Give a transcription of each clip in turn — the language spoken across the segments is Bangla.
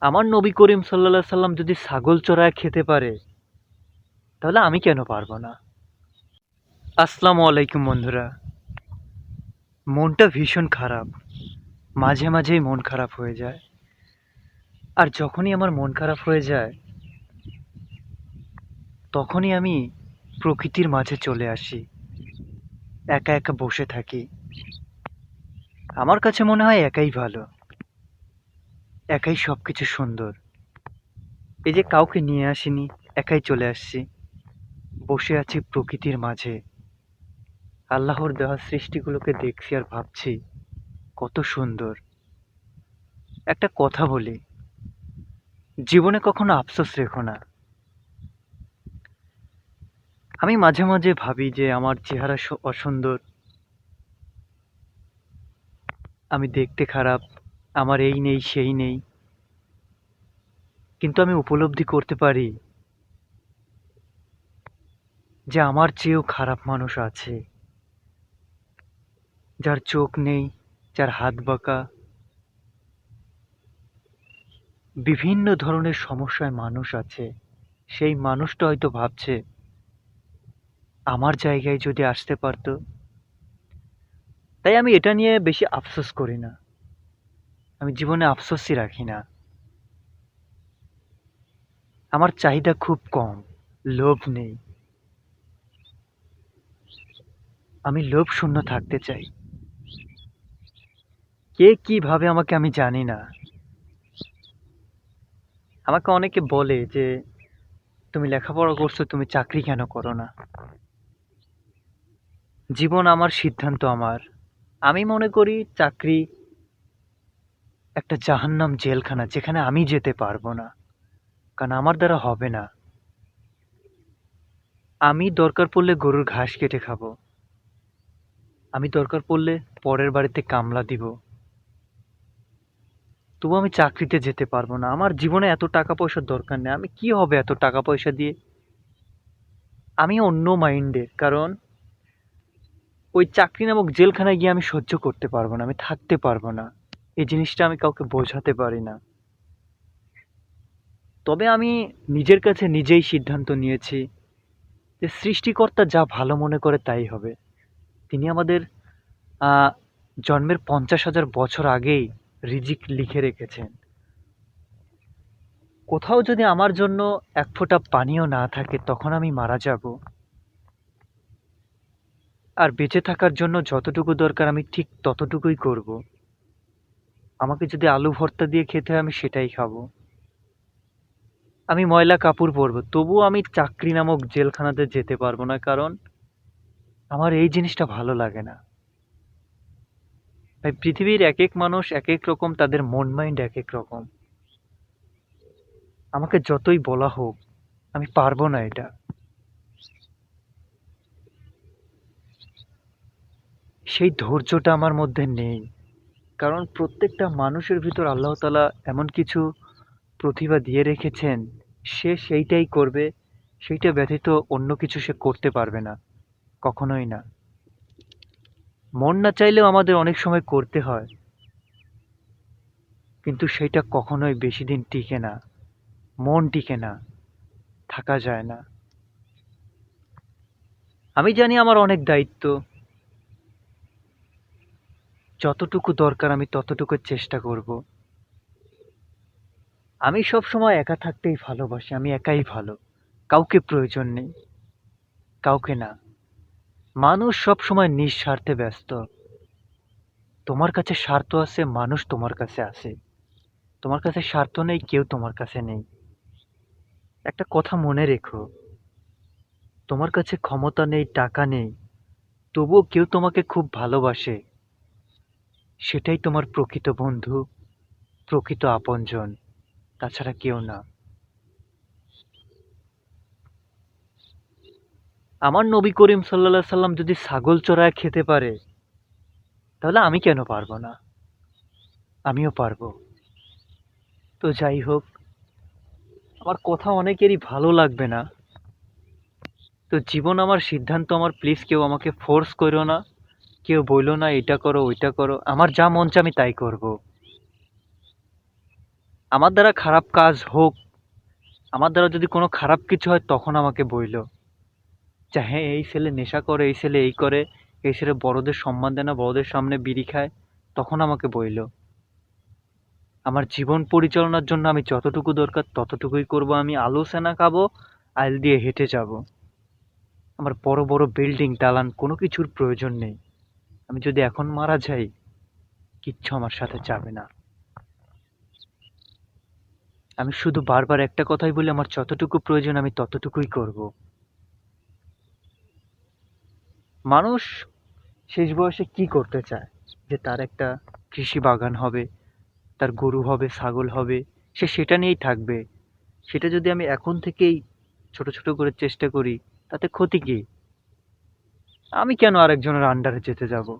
আমার নবী করিম সাল্লা সাল্লাম যদি ছাগল চড়ায় খেতে পারে, তাহলে আমি কেন পারব না? আসসালামু আলাইকুম বন্ধুরা। মনটা ভীষণ খারাপ। মাঝে মাঝেই মন খারাপ হয়ে যায়। আর যখনই আমার মন খারাপ হয়ে যায়, তখনই আমি প্রকৃতির মাঝে চলে আসি। একা একা বসে থাকি। আমার কাছে মনে হয় একাই ভালো। একাই সব কিছু সুন্দর। এই যে কাউকে নিয়ে আসিনি, একাই চলে আসছি। বসে আছি প্রকৃতির মাঝে। আল্লাহর দেওয়া সৃষ্টিগুলোকে দেখছি আর ভাবছি, কত সুন্দর। একটা কথা বলি, জীবনে কখনো আফসোস রেখো না। আমি মাঝে মাঝে ভাবি যে আমার চেহারা অসুন্দর। আমি দেখতে খারাপ আমার এই নেই, সেই নেই। কিন্তু আমি উপলব্ধি করতে পারি যে আমার চেয়েও খারাপ মানুষ আছে। যার চোখ নেই, যার হাত বাঁকা। বিভিন্ন ধরনের সমস্যায় মানুষ আছে। সেই মানুষটা হয়তো ভাবছে, আমার জায়গায় যদি আসতে পারতো, তাই আমি এটা নিয়ে বেশি আফসোস করি না। আমি জীবনে আফসোসই রাখি না। আমার চাহিদা খুব কম, লোভ নেই। আমি লোভ শূন্য থাকতে চাই। কে কি ভাবে আমাকে আমি জানি না। আমাকে অনেকে বলে যে, তুমি লেখাপড়া করছ, তুমি চাকরি কেন করো না? জীবন আমার সিদ্ধান্ত আমার। আমি মনে করি চাকরি একটা জাহান্নাম জেলখানা যেখানে আমি যেতে পারব না, কারণ আমার দ্বারা হবে না। আমি দরকার পড়লে গরুর ঘাস কেটে খাব। আমি দরকার পড়লে পরের বাড়িতে কামলা দিব। তবু আমি চাকরিতে যেতে পারব না। আমার জীবনে এত টাকা পয়সার দরকার নেই। আমি কি হবে এত টাকা পয়সা দিয়ে? আমি অন্য মাইন্ডের কারণ ওই চাকরি নামক জেলখানায় গিয়ে আমি সহ্য করতে পারব না, আমি থাকতে পারব না। এই জিনিসটা আমি কাউকে বোঝাতে পারি না। তবে আমি নিজের কাছে নিজেই সিদ্ধান্ত নিয়েছি যে সৃষ্টিকর্তা যা ভালো মনে করে তাই হবে। তিনি আমাদের জন্মের পঞ্চাশ হাজার বছর আগেই রিজিক লিখে রেখেছেন। কোথাও যদি আমার জন্য এক ফোঁটা পানিও না থাকে, তখন আমি মারা যাব। আর বেঁচে থাকার জন্য যতটুকু দরকার আমি ঠিক ততটুকুই করব। আমাকে যদি আলু ভর্তা দিয়ে খেতে হয়, আমি সেটাই খাব। আমি ময়লা কাপড় পরবো। তবুও আমি চাকরি নামক জেলখানাতে যেতে পারব না, কারণ আমার এই জিনিসটা ভালো লাগে না। ভাই পৃথিবীর এক এক মানুষ এক এক রকম, তাদের মন মাইন্ড এক এক রকম। আমাকে যতই বলা হোক, আমি পারব না এটা। সেই ধৈর্যটা আমার মধ্যে নেই। কারণ প্রত্যেকটা মানুষের ভিতর আল্লাহ তাআলা এমন কিছু প্রতিভা দিয়ে রেখেছেন, সে সেইটাই করবে, সেইটা ব্যতীত অন্য কিছু সে করতে পারবে না, কখনোই না। মন না চাইলেও আমাদের অনেক সময় করতে হয়, কিন্তু সেটা কখনোই বেশি দিন টিকে না, মন টিকে না, থাকা যায় না। আমি জানি আমার অনেক দায়িত্ব যতটুকু দরকার আমি ততটুকু চেষ্টা করব। আমি সব সময় একা থাকতেই ভালোবাসি, আমি একাই ভালো। কাউকে প্রয়োজন নেই, কাউকে না। মানুষ সব সময় নিঃস্বার্থে ব্যস্ত। তোমার কাছে স্বার্থ আছে, মানুষ তোমার কাছে আছে। তোমার কাছে স্বার্থ নেই, কেউ তোমার কাছে নেই। একটা কথা মনে রেখো। তোমার কাছে ক্ষমতা নেই, টাকা নেই, তবুও কেউ তোমাকে খুব ভালোবাসে। সেটাই তোমার প্রকৃত বন্ধু, প্রকৃত আপনজন, তাছাড়া কেউ না। আমার নবী করিম সাল্লা সাল্লাম যদি ছাগল চড়ায় খেতে পারে, তাহলে আমি কেন পারব না? আমিও পারব। তো যাই হোক, আমার কথা অনেকেরই ভালো লাগবে না। তো জীবন আমার সিদ্ধান্ত, আমার প্লিজ কেউ আমাকে ফোর্স করো না। কেউ বইলো না, এটা করো, ওইটা করো। আমার যা মন আমি তাই করব। আমার দ্বারা খারাপ কাজ হোক, আমার দ্বারা যদি কোনো খারাপ কিছু হয়, তখন আমাকে বইলো। যে হ্যাঁ এই ছেলে নেশা করে, এই ছেলে এই করে, এই ছেলে বড়দের সম্মান দেয় না, বড়দের সামনে বিড়ি খায়, তখন আমাকে বইলো। আমার জীবন পরিচালনার জন্য আমি যতটুকু দরকার, ততটুকুই করব। আমি আলু সেনা খাব, আইল দিয়ে হেঁটে যাব। আমার বড় বড় বিল্ডিং, দালান, কোনো কিছুর প্রয়োজন নেই। আমি যদি এখন মারা যাই, কিচ্ছু আমার সাথে যাবে না। আমি শুধু বারবার একটা কথাই বলি, আমার যতটুকু প্রয়োজন আমি ততটুকুই করব। মানুষ শেষ বয়সে কি করতে চায়? যে তার একটা কৃষি বাগান হবে, তার গরু হবে, ছাগল হবে, সে সেটা নিয়েই থাকবে। সেটা যদি আমি এখন থেকেই ছোট ছোট করে চেষ্টা করি, তাতে ক্ষতি কি? আমি কেন আরেকজনের আন্ডারে যেতে যাব?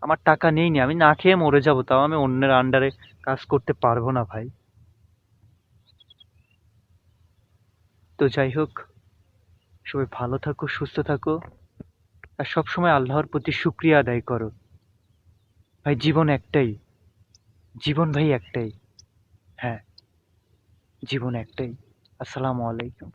আমার টাকা নেই নি, আমি না খেয়ে মরে যাব, তাও আমি অন্যের আন্ডারে কাজ করতে পারব না ভাই। তো যাই হোক, সবাই ভালো থাকো, সুস্থ থাকো, আর সবসময় আল্লাহর প্রতি শুক্রিয়া আদায় করো। ভাই, জীবন একটাই। জীবন ভাই একটাই। হ্যাঁ জীবন একটাই। আসসালামু আলাইকুম।